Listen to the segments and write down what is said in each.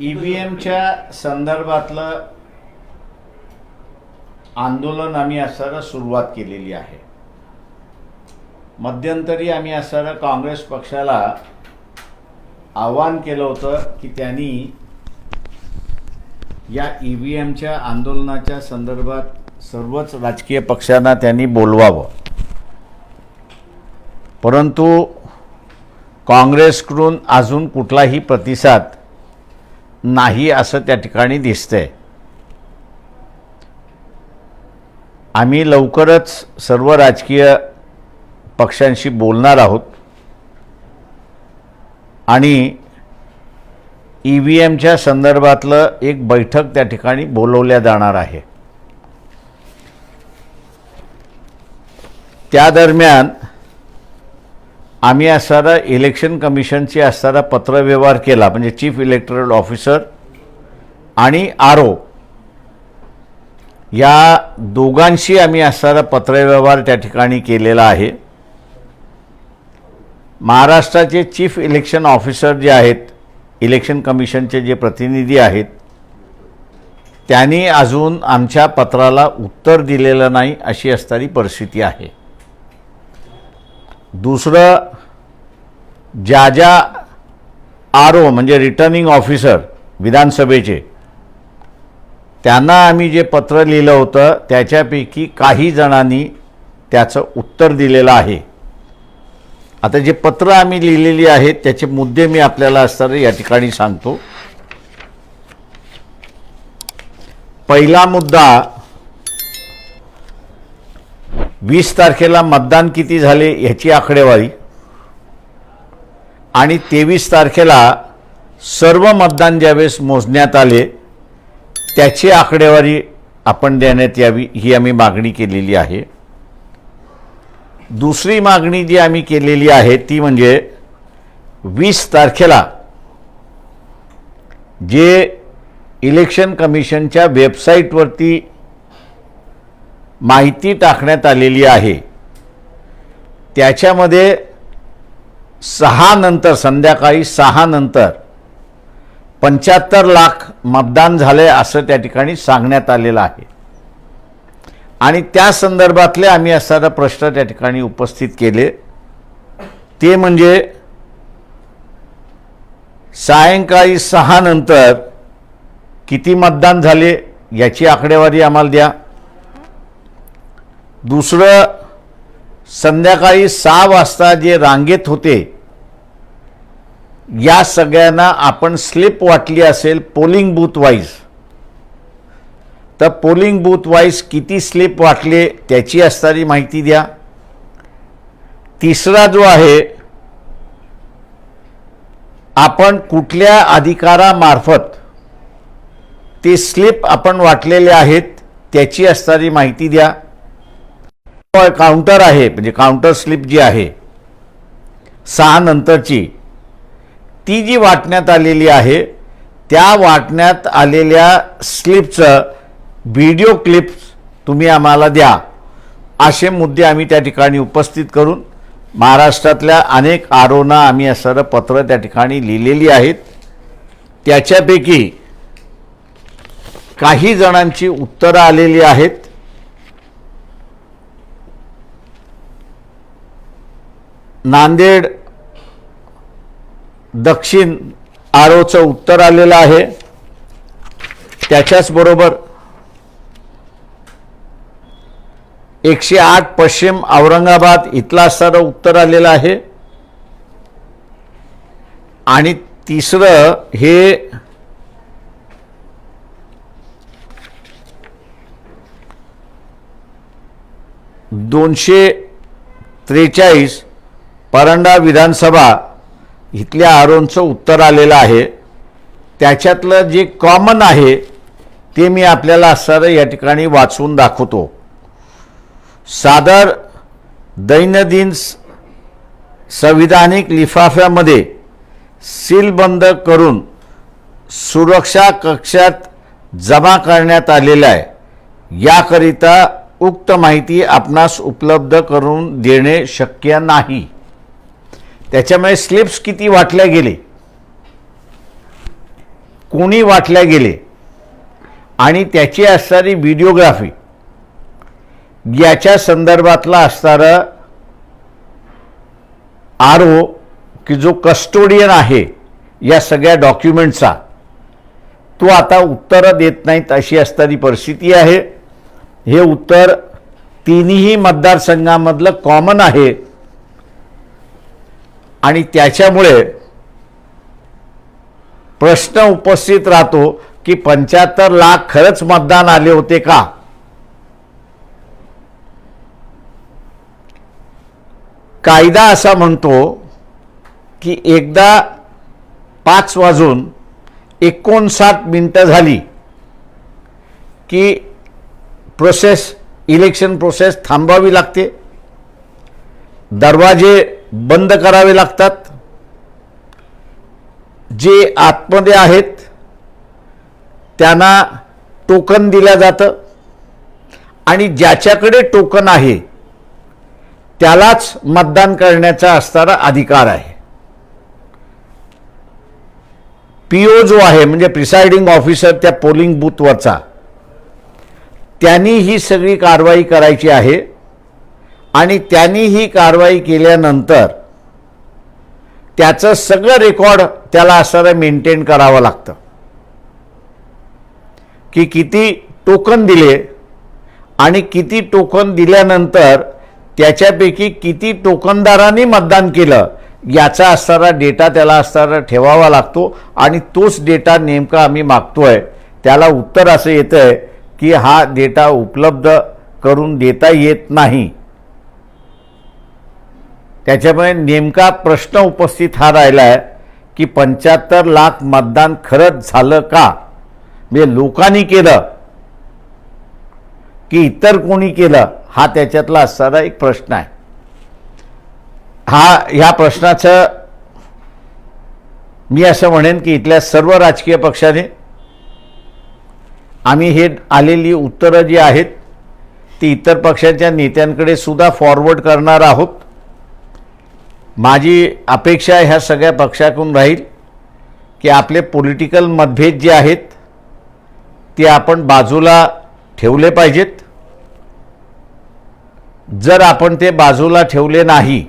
ईव्हीएमच्या संदर्भातलं आंदोलन आम्ही असायला सुरुवात केलेली आहे. मध्यंतरी आम्ही असायला काँग्रेस पक्षाला आवाहन केलं होतं की त्यांनी या ई व्ही एमच्या आंदोलनाच्या संदर्भात सर्वच राजकीय पक्षांना त्यांनी बोलवावं. परंतु काँग्रेसकडून अजून कुठलाही प्रतिसाद नाही असं त्या ठिकाणी दिसतंय. आम्ही लवकरच सर्व राजकीय पक्षांशी बोलणार आहोत. आणि ई व्ही एमच्या संदर्भातलं एक बैठक त्या ठिकाणी बोलवल्या जाणार आहे. त्या दरम्यान आम्ही असणारा इलेक्शन कमिशनशी असणारा पत्रव्यवहार केला म्हणजे चीफ इलेक्टरल ऑफिसर आणि आर ओ या दोघांशी आम्ही असणारा पत्रव्यवहार त्या ठिकाणी केलेला आहे. महाराष्ट्राचे चीफ इलेक्शन ऑफिसर जे आहेत इलेक्शन कमिशनचे जे प्रतिनिधी आहेत त्यांनी अजून आमच्या पत्राला उत्तर दिलेलं नाही अशी असणारी परिस्थिती आहे. दुसरं ज्या ज्या आर ओ म्हणजे रिटर्निंग ऑफिसर विधानसभेचे त्यांना आम्ही जे पत्र लिहिलं होतं त्याच्यापैकी काही जणांनी त्याचं उत्तर दिलेलं आहे. आता जे पत्र आम्ही लिहिलेली आहेत त्याचे मुद्दे मी आपल्याला असताना या ठिकाणी सांगतो. पहिला मुद्दा वीस तारखेला मतदान किती झाले ह्याची आकडेवारी. आणि तेवीस तारखेला सर्व मतदान ज्यावेळेस मोजण्यात आले त्याची आकडेवारी आपण देण्यात यावी ही आम्ही मागणी केलेली आहे. दुसरी मागणी जी आम्ही केलेली आहे ती म्हणजे वीस तारखेला जे इलेक्शन कमिशनच्या वेबसाईटवरती माहिती टाकण्यात आलेली आहे. त्याच्यामध्ये सहा नंतर संध्याकाळी सहा नंतर पंच्याहत्तर लाख मतदान झाले असं त्या ठिकाणी सांगण्यात आलेलं आहे. आणि त्या संदर्भातले आम्ही असणारा प्रश्न त्या ठिकाणी उपस्थित केले. ते म्हणजे सायंकाळी सहा नंतर किती मतदान झाले याची आकडेवारी आम्हाला द्या. दुसरं संध्याकाळी सहा वाजता जे रांगेत होते या सगळ्यांना आपण स्लिप वाटली असेल पोलिंग बूथ वाईज. तर पोलिंग बूथ वाईज किती स्लिप वाटले त्याची असणारी माहिती द्या. तिसरा जो आहे आपण कुठल्या अधिकारामार्फत ते स्लिप आपण वाटलेले आहेत त्याची असणारी माहिती द्या. काउंटर आहे म्हणजे काउंटर स्लिप जी आहे सहा नंतरची ती जी वाटण्यात आलेली आहे त्या वाटण्यात आलेल्या स्लिपचं व्हिडिओ क्लिप्स तुम्ही आम्हाला द्या. असे मुद्दे आम्ही त्या ठिकाणी उपस्थित करून महाराष्ट्रातल्या अनेक आरोना आम्ही असं पत्र त्या ठिकाणी लिहिलेली आहेत. त्याच्यापैकी काही जणांची उत्तरं आलेली आहेत. नांदेड दक्षिण आरोचं उत्तर आलेलं आहे. त्याच्याच बरोबर एकशे आठ पश्चिम औरंगाबाद इथला असणारं उत्तर आलेलं आहे. आणि तिसरं हे दोनशे त्रेचाळीस परंडा विधानसभा इथल्या आरोनचं उत्तर आलेलं आहे. त्याच्यातलं जे कॉमन आहे ते मी आपल्याला असणारं या ठिकाणी वाचून दाखवतो. सादर दैनंदिन स- संविधानिक लिफाफ्यामध्ये सीलबंद करून सुरक्षा कक्षात जमा करण्यात आलेला आहे. याकरिता उक्त माहिती आपणास उपलब्ध करून देणे शक्य नाही. त्याच्यामुळे स्लिप्स किती वाटल्या गेले? कोणी वाटल्या गेले? आणि त्याची असणारी व्हिडिओग्राफी याच्या संदर्भातला असणारं आर ओ की जो कस्टोडियन आहे या सगळ्या डॉक्युमेंटचा तो आता उत्तरं देत नाहीत अशी असणारी परिस्थिती आहे. हे उत्तर तिन्ही मतदारसंघामधलं कॉमन आहे. आणि त्याच्यामुळे प्रश्न उपस्थित राहतो की पंच्याहत्तर लाख खरंच मतदान आले होते का? कायदा असा म्हणतो की एकदा पाच वाजून एकोणसाठ मिनटं झाली की प्रोसेस इलेक्शन प्रोसेस थांबवावी लागते. दरवाजे बंद करावे लागतात. जे आतमध्ये आहेत त्यांना टोकन दिलं जातं. आणि ज्याच्याकडे टोकन आहे त्यालाच मतदान करण्याचा असणारा अधिकार आहे. पीओ जो आहे म्हणजे प्रिसाइडिंग ऑफिसर त्या पोलिंग बूथवरचा त्यांनी ही सगळी कारवाई करायची आहे. आणि त्यांनी ही कारवाई केल्यानंतर त्याचं सगळं रेकॉर्ड त्याला असणारं मेंटेन करावं लागतं. की किती टोकन दिले आणि किती टोकन दिल्यानंतर त्याच्यापैकी किती टोकनदारांनी मतदान केलं याचा असणारा डेटा त्याला असणारा ठेवावा लागतो आणि तोच डेटा नेमका आम्ही मागतोय. त्याला उत्तर असं येतं आहे की हा डेटा उपलब्ध करून देता येत नाही. त्याच्यामुळे नेमका प्रश्न उपस्थित हा राहिला आहे की पंच्याहत्तर लाख मतदान खरंच झालं का? म्हणजे लोकांनी केलं की इतर कोणी केलं? हा त्याच्यातला असणारा एक प्रश्न आहे. हा ह्या प्रश्नाचं मी असं म्हणेन की इथल्या सर्व राजकीय पक्षाने आम्ही हे आलेली उत्तरं जी आहेत ती इतर पक्षांच्या नेत्यांकडे सुद्धा फॉरवर्ड करणार आहोत. माझी अपेक्षा ह्या सगळ्या पक्षाकडून राहील की आपले पॉलिटिकल मतभेद जे आहेत ते आपण बाजूला ठेवले पाहिजेत. जर आपण ते बाजूला ठेवले नाही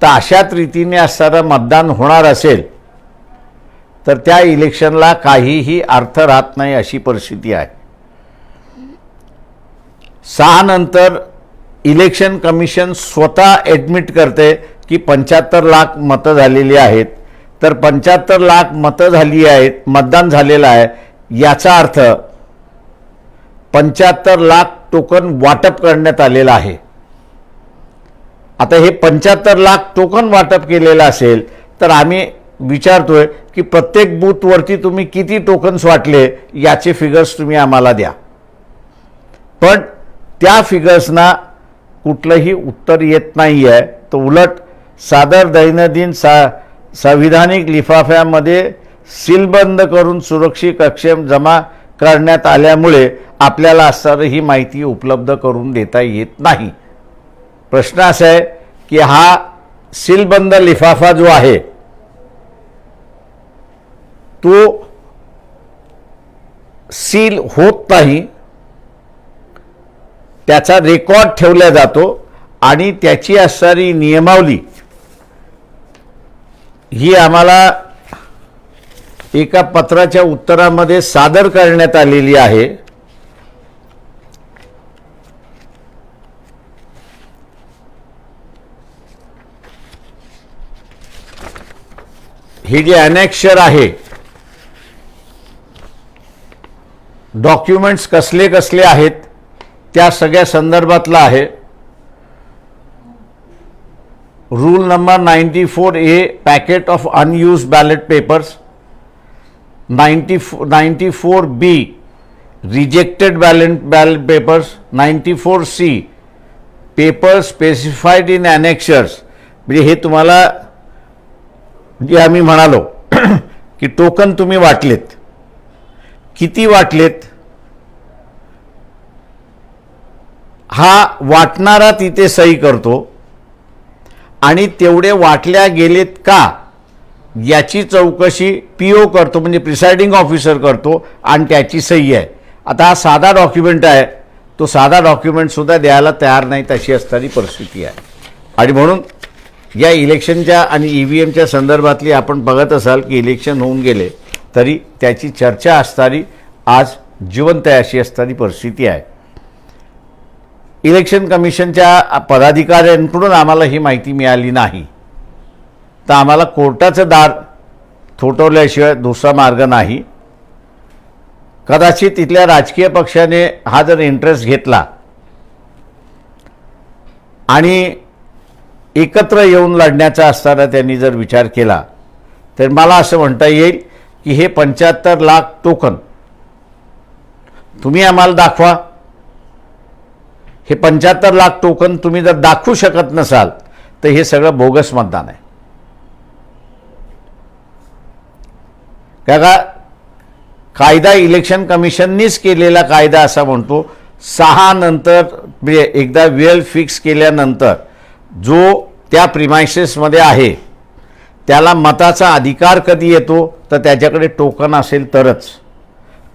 तर अशाच रीतीने असणारं मतदान होणार असेल तर त्या इलेक्शनला काहीही अर्थ राहत नाही अशी परिस्थिती आहे. सहा नंतर इलेक्शन कमिशन स्वतः ॲडमिट करते की पंच्याहत्तर लाख मतं झालेली आहेत. तर पंच्याहत्तर लाख मतं झाली आहेत मतदान झालेलं आहे. याचा अर्थ पंच्याहत्तर लाख टोकन वाटप करण्यात आलेलं आहे. आता हे पंच्याहत्तर लाख टोकन वाटप केलेलं असेल तर आम्ही विचारतोय की प्रत्येक बूथवरती तुम्ही किती टोकन्स वाटले याचे फिगर्स तुम्ही आम्हाला द्या. पण त्या फिगर्सना कुठलंही उत्तर येत नाही आहे तर उलट सादर दैनंदिन सा संविधानिक लिफाफ्यामध्ये सीलबंद करून सुरक्षित कक्षेम जमा करण्यात आल्यामुळे आपल्याला असणारं ही माहिती उपलब्ध करून देता येत नाही. प्रश्न असा आहे की हा सीलबंद लिफाफा जो आहे तो सील होत नाही. त्याचा रेकॉर्ड ठेवला जातो आणि त्याची असणारी नियमावली. ही आम्हाला एका पत्राच्या उत्तरामध्ये सादर करण्यात आलेली आहे. हे जे अनेक्षर आहे डॉक्युमेंट्स कसले कसले आहेत त्या सगळ्या संदर्भातला आहे. Rule number ninety four A packet of unused ballot papers ninety four ninety four B rejected ballot ballot papers ninety four C paper specified in annexures म्हणजे हे तुम्हाला जे आम्ही म्हणालो की टोकन तुम्ही वाटलेत. किती वाटलेत? हा वाटणारा तिथे सही करतो. आणि तेवढे वाटल्या गेलेत का याची चौकशी पी ओ करतो म्हणजे प्रिसाइडिंग ऑफिसर करतो आणि त्याची सही आहे. आता हा साधा डॉक्युमेंट आहे. तो साधा डॉक्युमेंटसुद्धा द्यायला तयार नाही तशी असणारी परिस्थिती आहे. आणि म्हणून या इलेक्शनच्या आणि ई व्ही एमच्या संदर्भातली आपण बघत असाल की इलेक्शन होऊन गेले तरी त्याची चर्चा असणारी आज जिवंत आहे अशी असणारी परिस्थिती आहे. इलेक्शन कमिशनच्या पदाधिकाऱ्यांकडून आम्हाला ही माहिती मिळाली नाही. तर आम्हाला कोर्टाचं दार थोटवल्याशिवाय दुसरा मार्ग नाही. कदाचित इथल्या राजकीय पक्षाने हा जर इंटरेस्ट घेतला आणि एकत्र येऊन लढण्याचा असताना त्यांनी जर विचार केला तर मला असं म्हणता येईल की हे पंच्याहत्तर लाख टोकन तुम्ही आम्हाला दाखवा. हे पंच्याहत्तर लाख टोकन तुम्ही जर दाखवू शकत नसाल तर हे सगळं बोगस मतदान आहे. का कायदा इलेक्शन कमिशननीच केलेला कायदा असा म्हणतो सहा नंतर म्हणजे एकदा वेळ फिक्स केल्यानंतर जो त्या प्रिमायसेसमध्ये आहे त्याला मताचा अधिकार कधी येतो तर त्याच्याकडे टोकन असेल तरच.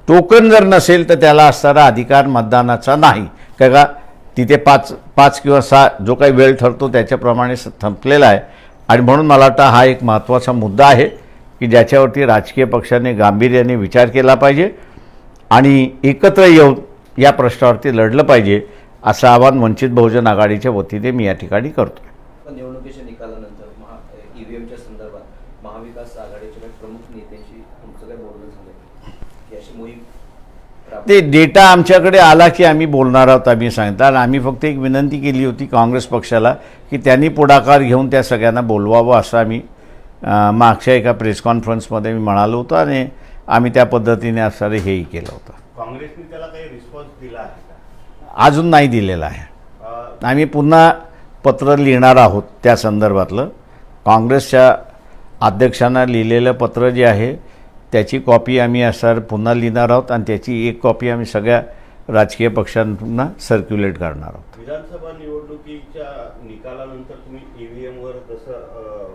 टोकन जर नसेल तर त्याला असणारा अधिकार मतदानाचा नाही. काय का तिथे पाच पाच किंवा सहा जो काही वेळ ठरतो त्याच्याप्रमाणे थंपलेला आहे. आणि म्हणून मला वाटतं हा एक महत्त्वाचा मुद्दा आहे की ज्याच्यावरती राजकीय पक्षाने गांभीर्याने विचार केला पाहिजे आणि एकत्र येऊन या प्रश्नावरती लढलं पाहिजे असं आवाहन वंचित बहुजन आघाडीच्या वतीने मी या ठिकाणी करतो निवडणुकीच्या निकालानंतर महा ईव्हीएमच्या संदर्भात महाविकास आघाडीच्या काही प्रमुख नेत्यांशी तुमचं काय बोलणं झालं की अशी मोहीम राबव- ते डेटा आमच्याकडे आला की आम्ही बोलणार आहोत आम्ही सांगितलं आणि आम्ही फक्त एक विनंती केली होती काँग्रेस पक्षाला की त्यांनी पुढाकार घेऊन त्या सगळ्यांना बोलवावं असं आम्ही मागच्या एका प्रेस कॉन्फरन्समध्ये मी म्हणालो होतो आणि आम्ही त्या पद्धतीने असणारे हेही केलं होतं. काँग्रेसने त्याला काही रिस्पॉन्स दिला आहे अजून नाही दिलेला आहे. आम्ही पुन्हा पत्र लिहिणार आहोत त्या संदर्भातलं. काँग्रेसच्या अध्यक्षांना लिहिलेलं पत्र जे आहे त्याची कॉपी आम्ही असं पुन्हा लिहिणार आहोत आणि त्याची एक कॉपी आम्ही सगळ्या राजकीय पक्षांना सर्क्युलेट करणार आहोत. विधानसभा निवडणुकीच्या निकालानंतर तुम्ही ईव्हीएम वर जसं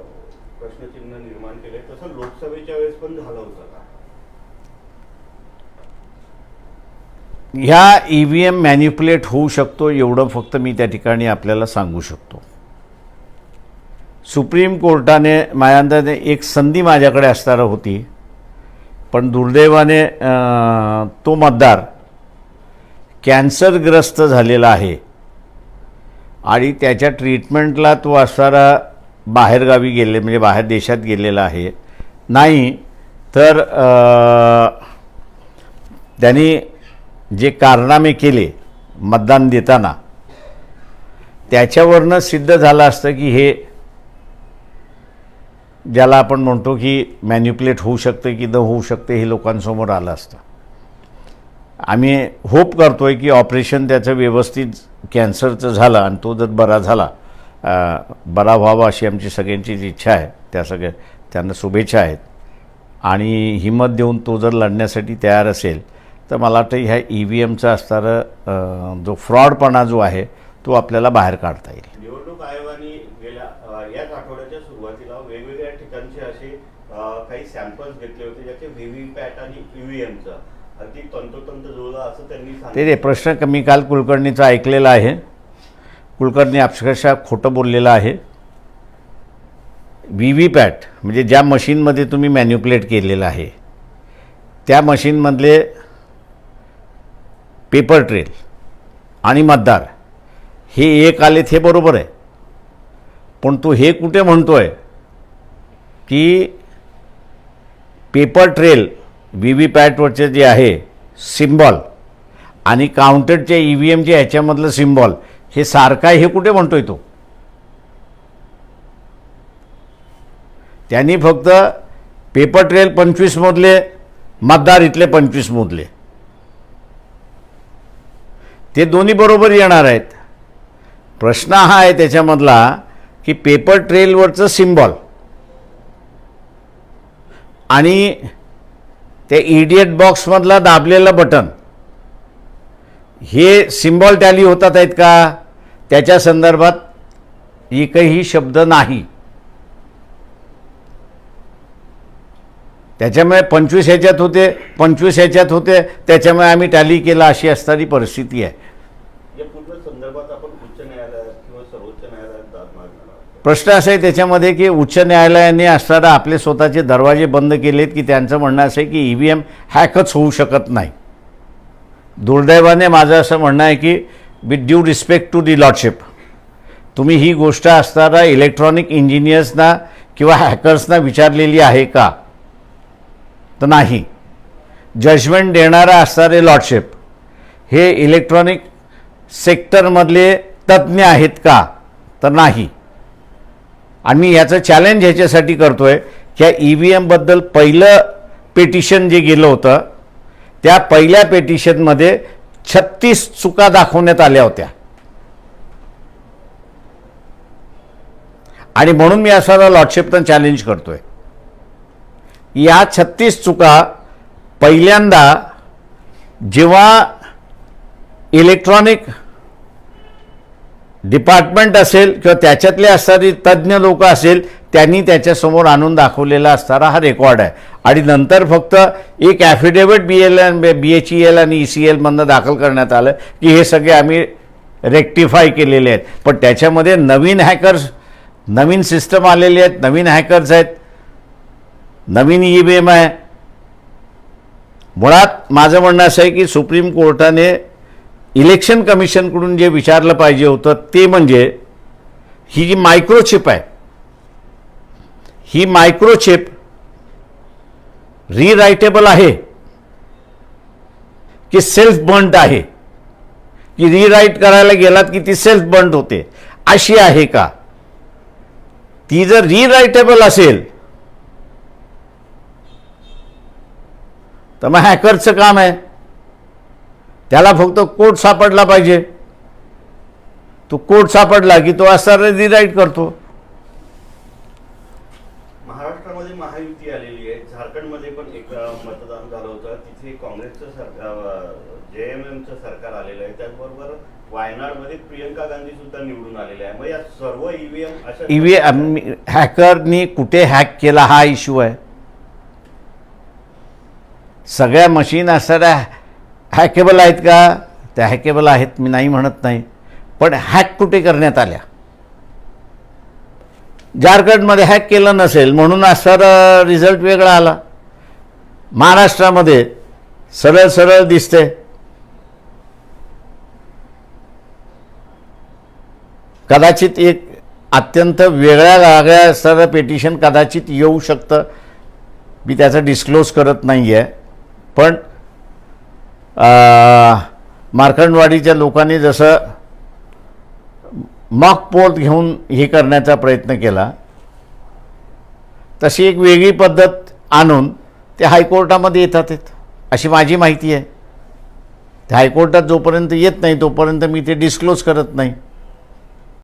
प्रश्नचिन्ह निर्माण केले तसं लोकसभेच्या वेळेस पण झालं होतं का? ह्या ई व्ही एम मॅन्युप्युलेट होऊ शकतो एवढं फक्त मी त्या ठिकाणी आपल्याला सांगू शकतो. सुप्रीम कोर्टाने माझ्या अंदाजे एक संधी माझ्याकडे असणार होती. पण दुर्दैवाने तो मतदार कॅन्सरग्रस्त झालेला आहे. आणि त्याच्या ट्रीटमेंटला तो असणारा बाहेरगावी गेले म्हणजे बाहेर देशात गेलेला आहे. नाही तर त्यांनी जे कारनामे केले मतदान देताना त्याच्यावरनं सिद्ध झालं असतं की हे ज्याला आपण म्हणतो की मॅन्युप्युलेट होऊ शकतं की न होऊ शकते हे लोकांसमोर आलं असतं. आम्ही होप करतो आहे की ऑपरेशन त्याचं व्यवस्थित कॅन्सरचं झालं आणि तो जर बरा झाला बरा व्हावा अशी आमची सगळ्यांचीच इच्छा आहे. त्या सगळ्या त्यांना शुभेच्छा आहेत. आणि हिंमत देऊन तो जर लढण्यासाठी तयार असेल तर मला वाटतं ह्या ई व्ही एमचा असणारं जो फ्रॉडपणा जो आहे तो आपल्याला बाहेर काढता येईल. निवडणूक आयोगाने ईव्हीएमचं अगदी तंतोतंत असं त्यांनी ते रे प्रश्न मी काल कुलकर्णीचा ऐकलेला आहे. कुलकर्णी अक्षरशः खोटं बोललेलं आहे. व्ही व्ही पॅट म्हणजे ज्या मशीनमध्ये तुम्ही मॅन्युप्युलेट केलेलं आहे त्या मशीनमधले पेपर ट्रेल आणि मतदार हे एक आलेत हे बरोबर आहे. पण तो हे कुठे म्हणतो आहे की पेपर ट्रेल व्ही व्ही पॅटवरचे जे आहे सिम्बॉल आणि काउंटेडच्या ई व्ही एमच्या ह्याच्यामधलं सिम्बॉल हे सारखं आहे हे कुठे म्हणतोय तो? त्यांनी फक्त पेपर ट्रेल पंचवीसमधले मतदार इथले पंचवीसमधले ते दोन्ही बरोबर येणार आहेत. प्रश्न हा आहे त्याच्यामधला की पेपर ट्रेलवरचं सिम्बॉल आणि त्या इडियट बॉक्समधला दाबलेलं बटन हे सिम्बॉल टॅली होतात आहेत का? त्याच्या संदर्भात एकही शब्द नाही. त्याच्यामुळे पंचवीस ह्याच्यात होते पंचवीस ह्याच्यात होते त्याच्यामुळे आम्ही टॅली केला अशी असणारी परिस्थिती आहे या पूर्ण संदर्भात आपण उच्च न्यायालयात किंवा सर्वोच्च न्यायालयात दाद मागणार आहोत प्रश्न असा आहे त्याच्यामध्ये की उच्च न्यायालयाने असणारा आपले स्वतःचे दरवाजे बंद केलेत की त्यांचं म्हणणं असं आहे की ई व्ही एम हॅकच होऊ शकत नाही. दुर्दैवाने माझं असं म्हणणं आहे की with due respect to the lordship तुम्ही ही गोष्ट असणारा इलेक्ट्रॉनिक इंजिनियर्सना किंवा हॅकर्सना विचारलेली आहे का? तर नाही. जजमेंट देणारा असणारे लॉर्डशिप हे इलेक्ट्रॉनिक सेक्टरमधले तज्ज्ञ आहेत का? तर नाही. आणि मी याचं चॅलेंज ह्याच्यासाठी करतो आहे की या ई व्ही एमबद्दल पहिलं पेटिशन जे गेलं होतं त्या पहिल्या पेटिशनमध्ये छत्तीस चुका दाखवण्यात आल्या होत्या. आणि म्हणून मी असा लॉर्डशिपनं चॅलेंज करतोय. या छत्तीस चुका पहिल्यांदा जेव्हा इलेक्ट्रॉनिक डिपार्टमेंट असेल किंवा त्याच्यातले असणारी तज्ज्ञ लोक असेल त्यांनी त्याच्यासमोर आणून दाखवलेला असणारा हा रेकॉर्ड आहे. आणि नंतर फक्त एक affidavit B L N B H E L आणि ई सी एलमधनं दाखल करण्यात आलं की हे सगळे आम्ही रेक्टिफाय केलेले आहेत. पण त्याच्यामध्ये नवीन हॅकर्स नवीन सिस्टम आलेले आहेत नवीन हॅकर्स आहेत नवीन ई बी एम आहे. मुळात माझं म्हणणं असं आहे की सुप्रीम कोर्टाने इलेक्शन कमिशनकडून जे विचारलं पाहिजे होतं ते म्हणजे ही जी मायक्रोचिप आहे ही मायक्रोचिप रिरायटेबल आहे की सेल्फ बंट आहे? की रिराईट करायला गेलात की ती सेल्फ बंट होते? अशी आहे का? ती जर रिरायटेबल असेल तर मग हॅकरचं काम आहे. त्याला फक्त कोड सापडला पाहिजे. तो कोड सापडला की तो असा रिराईट करतो. महाराष्ट्रामध्ये महायुती आलेली आहे. झारखंडमध्ये पण एक मतदान झालं होतं. तिथे काँग्रेसचं सरकार जे एम एमचं सरकार आलेलं आहे. त्याचबरोबर वायनाडमध्ये प्रियंका गांधी सुद्धा निवडून आलेले आहे मग या सर्व ईव्हीएम अशा ई व्ही हॅकरनी कुठे हॅक केला हा इश्यू आहे. सगळ्या मशीन असणाऱ्या हॅकेबल आहेत का? त्या हॅकेबल आहेत मी नाही म्हणत नाही. पण हॅक कुठे करण्यात आल्या? झारखंडमध्ये हॅक केलं नसेल म्हणून सर रिझल्ट वेगळा आला. महाराष्ट्रामध्ये सरळ सरळ दिसते. कदाचित एक अत्यंत वेगळ्या वेगळ्या सर पेटिशन कदाचित येऊ शकतं. मी त्याचं डिस्क्लोज करत नाही आहे पण मार्कंडवाडीच्या लोकांनी जसं मॉक पोल घेऊन हे करण्याचा प्रयत्न केला तशी एक वेगळी पद्धत आणून ते हायकोर्टामध्ये येतात आहेत अशी माझी माहिती आहे. ते हायकोर्टात जोपर्यंत येत नाही तोपर्यंत मी ते डिस्क्लोज करत नाही.